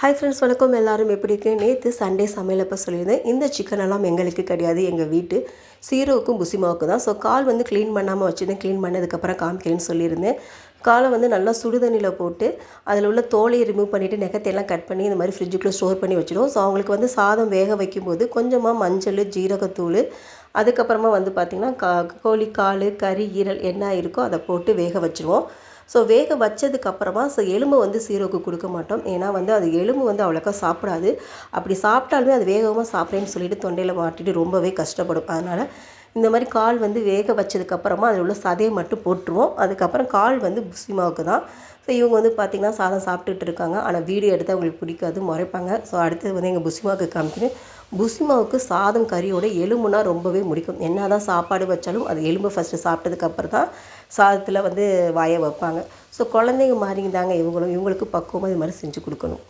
Hi friends வணக்கம். எல்லாரும் எப்படி இருக்கேன் நேற்று சண்டே சமையல் அப்போ சொல்லியிருந்தேன். இந்த சிக்கன் எல்லாம் எங்களுக்கு கிடையாது. எங்கள் வீட்டு சீரோவுக்கும் புசிமாவுக்கும் தான். ஸோ கால் வந்து க்ளீன் பண்ணாமல் வச்சுருந்தேன். க்ளீன் பண்ணதுக்கப்புறம் காமிக்கிறேன்னு சொல்லியிருந்தேன். காலை வந்து நல்லா சுடுதண்ணியில் போட்டு அதில் உள்ள தோலையை ரிமூவ் பண்ணிவிட்டு நெகத்தையெல்லாம் கட் பண்ணி இந்த மாதிரி ஃப்ரிட்ஜுக்குள்ளே ஸ்டோர் பண்ணி வச்சிடும் ஸோ அவங்களுக்கு வந்து சாதம் வேக வைக்கும்போது கொஞ்சமாக மஞ்சள் ஜீரகத்தூள் அதுக்கப்புறமா வந்து பார்த்திங்கன்னா கா கோழி கால் கறி ஈரல் என்ன இருக்கோ அதை போட்டு வேக வச்சுருவோம். ஸோ வேக வச்சதுக்கப்புறமா ஸோ எலும்பு வந்து சீரோக்கு கொடுக்க மாட்டோம். ஏன்னா வந்து அது எலும்பு வந்து அவ்வளோக்கா சாப்பிடாது. அப்படி சாப்பிட்டாலுமே அது வேகமாக சாப்பிட்றேன்னு சொல்லிட்டு தொண்டையில் மாட்டிட்டு ரொம்பவே கஷ்டப்படும். அதனால் இந்த மாதிரி கால் வந்து வேக வச்சதுக்கப்புறமா அதில் உள்ள சதையை மட்டும் போட்டுருவோம். அதுக்கப்புறம் கால் வந்து புசிமாவுக்கு தான். ஸோ இவங்க வந்து பார்த்திங்கன்னா சாதம் சாப்பிட்டுட்டு இருக்காங்க. ஆனால் வீடியோ எடுத்தால் அவங்களுக்கு பிடிக்காது முறைப்பாங்க. ஸோ அடுத்தது வந்து எங்கள் புசிமாவுக்கு காமிக்கிறேன். புசிமாவுக்கு சாதம் கறியோட எலும்புனா ரொம்பவே முடிக்கும். என்ன தான் சாப்பாடு வச்சாலும் அது எலும்பு ஃபஸ்ட்டு சாப்பிட்டதுக்கப்புறம் தான் சாதத்தில் வந்து வாயை வைப்பாங்க. ஸோ குழந்தைங்க மாதிரிங்க தாங்க இவங்களும். இவங்களுக்கு பக்குவமாக இது மாதிரி செஞ்சு கொடுக்கணும்.